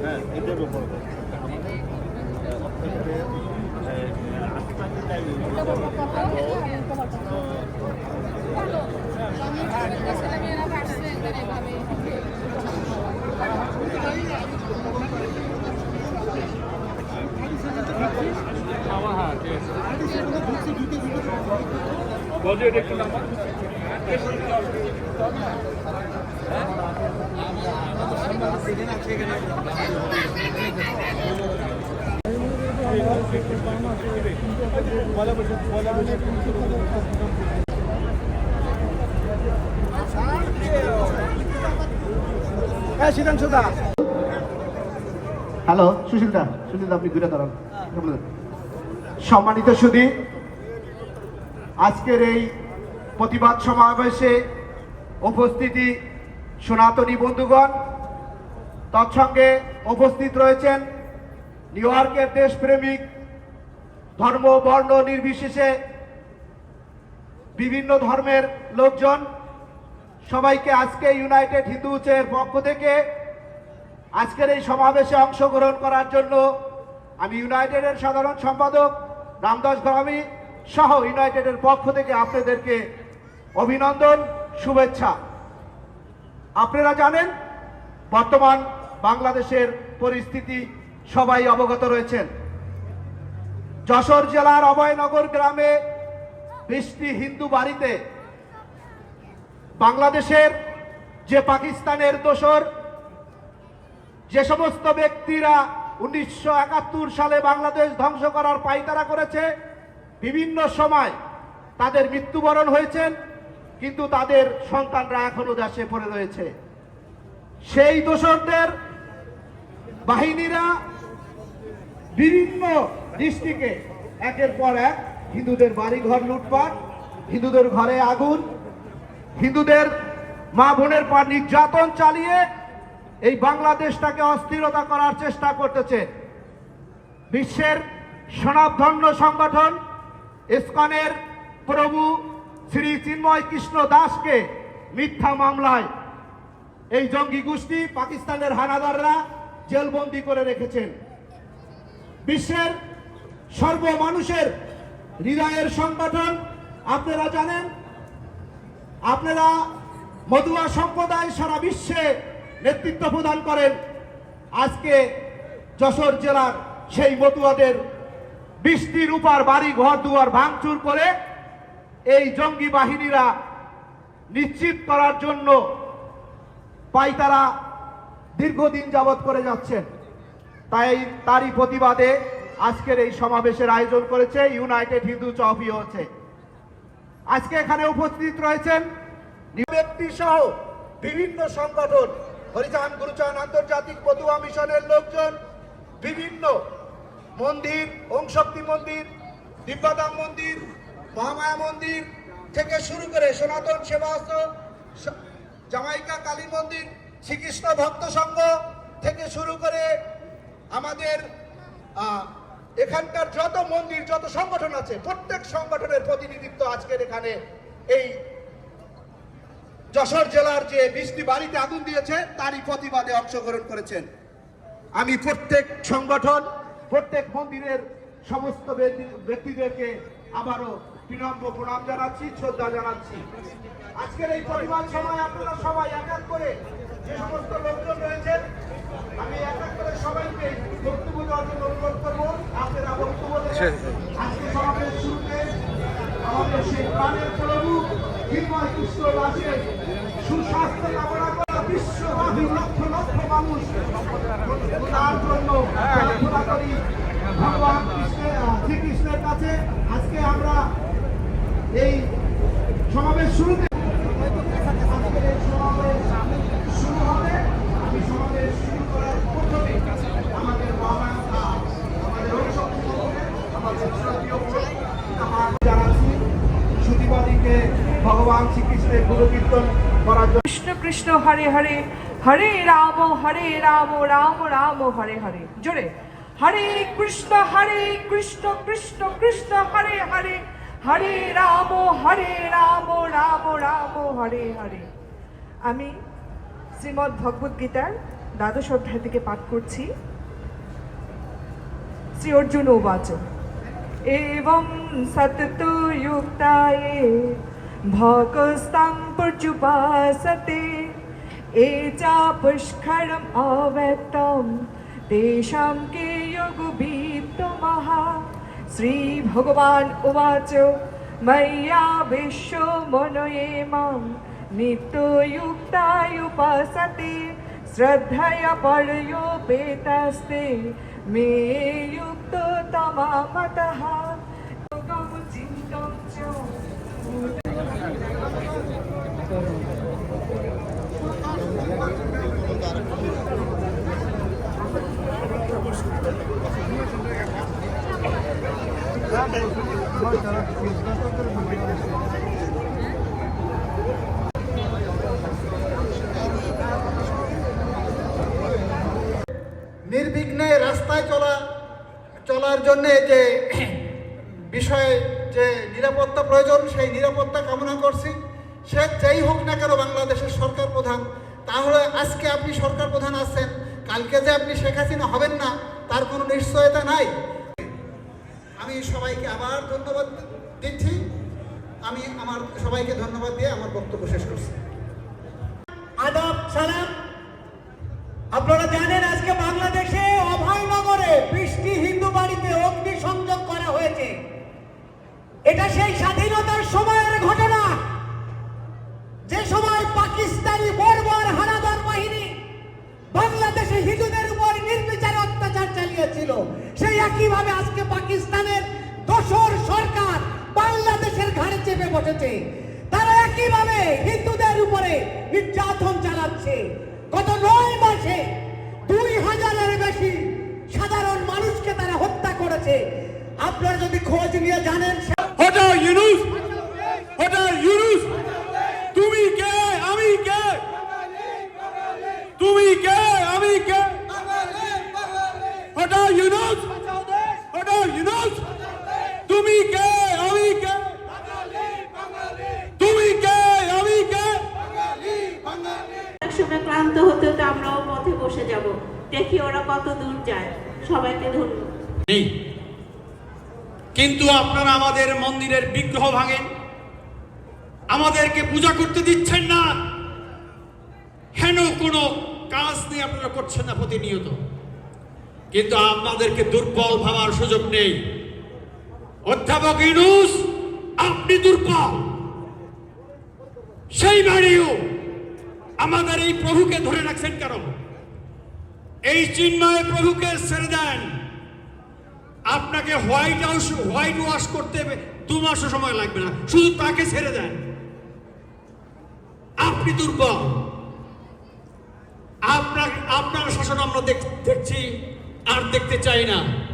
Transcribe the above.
네, 이대로 걸어. Hello সুশীল দা সুশীল দা আপনি ঘুরে দাঁড়ান। সম্মানিত সুদী আজকের এই প্রতিবাদ সমাবেশে উপস্থিতি সনাতনী বন্ধুগণ, তৎসঙ্গে উপস্থিত রয়েছেন নিউ ইয়র্কের দেশপ্রেমিক, ধর্ম, বর্ণ নির্বিশেষে বিভিন্ন ধর্মের লোকজন, সবাইকে আজকে ইউনাইটেড হিন্দু উচ্চের পক্ষ থেকে আজকের এই সমাবেশে অংশগ্রহণ করার জন্য আমি ইউনাইটেডের সাধারণ সম্পাদক রামদাস গ্রামী সহ ইউনাইটেডের পক্ষ থেকে আপনাদেরকে অভিনন্দন, শুভেচ্ছা। আপনারা জানেন, বর্তমান বাংলাদেশের পরিস্থিতি, সবাই অবগত রয়েছেন। যশোর জেলার অভয়নগর গ্রামে বৃষ্টি হিন্দু বাড়িতে বাংলাদেশের যে পাকিস্তানের দোসর, যে সমস্ত ব্যক্তিরা উনিশশো একাত্তর সালে বাংলাদেশ ধ্বংস করার পাইতারা করেছে। বিভিন্ন সময় তাদের মৃত্যুবরণ হয়েছেন কিন্তু তাদের সন্তানরা এখনও দেশে পড়ে রয়েছে। সেই দোসরদের বাহিনীরা বিভিন্ন ডিস্ট্রিক্টে একের পর এক হিন্দুদের বাড়িঘর লুটপাট, হিন্দুদের ঘরে আগুন, হিন্দুদের মা বোনের পর নির্যাতন চালিয়ে এই বাংলাদেশটাকে অস্থিরতা করার চেষ্টা করতেছে। বিশ্বের সনাবধন্য সংগঠন ইসকনের প্রভু শ্রী চিন্ময় কৃষ্ণ দাসকে মিথ্যা মামলায় এই জঙ্গি গোষ্ঠী পাকিস্তানের হানাদাররা জেলবন্দি করে রেখেছেন। বিশ্বের সর্ব মানুষের হৃদয়ের সংগঠন, আপনারা জানেন, আপনারা মধুয়া সম্প্রদায় সারা বিশ্বে নেতৃত্ব প্রদান করেন আজকে যশোর জেলার সেই মতুয়াদের বৃষ্টির উপার বাড়ি ঘর দুয়ার ভাঙচুর করে এই জঙ্গি বাহিনীরা নিশ্চিত করার জন্য পাইতারা দীর্ঘদিন যাবৎ করে যাচ্ছেন। তাই তারই প্রতিবাদে আজকের এই সমাবেশের আয়োজন করেছে ইউনাইটেড হিন্দু চফি হচ্ছে। আজকে এখানে উপস্থিত রয়েছেন ব্যক্তি সহ বিভিন্ন সংগঠন হরিচান গুরুচান আন্তর্জাতিক পদুয়া মিশনের লোকজন বিভিন্ন মন্দির ওম শক্তি মন্দির দিব্যাদাম মন্দির মহামায়া মন্দির থেকে শুরু করে সনাতন সেবা আশ্রম, স- জামাইকা কালী মন্দির শ্রীকৃষ্ণ ভক্ত সংঘ থেকে শুরু করে আমাদের এখানকার যত মন্দির যত সংগঠন আছে প্রত্যেক সংগঠনের প্রতিনিধিত্ব আজকের এখানে এই যশোর জেলার যে বৃষ্টি বাড়িতে আগুন দিয়েছে তারই প্রতিবাদে অংশগ্রহণ করেছেন। আমি প্রত্যেক সংগঠন প্রত্যেক মন্দিরের সমস্ত ব্যক্তিদেরকে আবারও বিনম্র প্রণাম জানাচ্ছি শ্রদ্ধা জানাচ্ছি। আজকের এই প্রতিবাদ সময় আপনারা সবাই এক এক করে যে সমস্ত লোকজন রয়েছেন আমি এক এক করে সবাইকে বক্তব্য দেওয়ার জন্য অনুরোধ করব। আপনারা বক্তব্য দেবেন। আজকে সমাবেশ শুরুতে আমাদের সেই প্রাণের প্রভু হিময় কৃষ্ণ দাসের সুস্বাস্থ্য কামনা করা বিশ্বব্যাপী লক্ষ লক্ষ মানুষ তার জন্য প্রার্থনা করি ভগবান কৃষ্ণের আহ, শ্রীকৃষ্ণের কাছে আজকে আমরা এই সমাবেশ শুরুতে আজকের এই সমাবেশ শুরু হবে আমি সমাবেশ শুরু করার প্রথমে আমাদের বাবা আহ, আমাদের আমাদের শ্রদ্ধেয় আমার জানাচ্ছি সুদীবাদীকে ভগবান শ্রীকৃষ্ণের গুরু কীর্তন কৃষ্ণ কৃষ্ণ হরে হরে হরে রাম হরে রাম রাম রাম, হরে হরে। জোরে। হরে কৃষ্ণ হরে কৃষ্ণ কৃষ্ণ কৃষ্ণ, হরে হরে হরে রাম হরে রাম রাম রাম, হরে হরে। আমি শ্রীমদ্ ভগবত গীতার দ্বাদশ অধ্যায় থেকে পাঠ করছি। শ্রী অর্জুন উবাচ এবং সতত যুক্তায়ে ভকস্তাং পর্যুপাসতে এ চা পুষ্করম অব্যক্তম তেষাং কে योगवित्तमः श्रीभगवान् उवाच मैया विश्व मनये माँ नित्ययुक्तायुपासते श्रद्धया पर्योपेतास्ते मे युक्त तमामतः চলার জন্যে যে বিষয়ে যে নিরাপত্তা প্রয়োজন, সেই নিরাপত্তা কামনা করছি। সে যেই হোক না কেন বাংলাদেশের সরকার প্রধান, তাহলে আজকে আপনি সরকার প্রধান আছেন, কালকে যে আপনি শেখ হাসিনা হবেন না, তার কোনো নিশ্চয়তা নাই। আমি সবাইকে আবার ধন্যবাদ দিচ্ছি। আমি আমার সবাইকে ধন্যবাদ দিয়ে আমার বক্তব্য শেষ করছি। আদাব সালাম। আপনারা জানেন আজকে বাংলাদেশে সেই স্বাধীনতার সময়ের ঘটনা। যে সময় পাকিস্তানি বর্বর হানাদার বাহিনী বাংলাদেশে হিন্দুদের উপর নির্বিচার অত্যাচার চালিয়েছিল, সেই একইভাবে আজকে পাকিস্তানের দোসর সরকার বাংলাদেশের ঘাড়ে চেপে বসেছে। তারা একইভাবে হিন্দুদের উপরে নির্যাতন চালাচ্ছে। গত নয় মাসে দুই হাজারের বেশি সাধারণ মানুষকে তারা হত্যা করেছে। আপনারা যদি খোঁজ নিয়ে জানেন ইউনুস হটাও ইউনুস তুমি কে? আমি কে? তুমি কে? আমি কে? হটাও ইউনুস হটাও ইউনুস তুমি কে? আমি কে? তুমি কে? আমি কে? এক সময় ক্লান্ত হতে হতে আমরাও পথে বসে যাব। দেখি ওরা কত দূর যায়। সবাইকে ধন্যবাদ। কিন্তু আপনারা আমাদের মন্দিরের বিগ্রহ ভাঙেন। আমাদেরকে পূজা করতে দিচ্ছেন না। হেন কোনো কাজ নিয়ে আপনারা করছেন না প্রতিনিয়ত। কিন্তু আপনাদেরকে দুর্বল ভাবার সুযোগ নেই। অধ্যাপক ইনুস আপনি দুর্বল। সেই বাড়িও আমাদের এই প্রভুকে ধরে রাখছেন কেন? এই চিন্ময় প্রভুকে ছেড়ে দেন। আপনাকে হোয়াইট হাউস, হোয়াইট ওয়াশ করতে দু মাসও সময় লাগবে না। শুধু তাকে ছেড়ে দেন। আপনি দুর্বল। আপনার আপনার শাসন আমরা দেখ- দেখছি, আর দেখতে চাই না।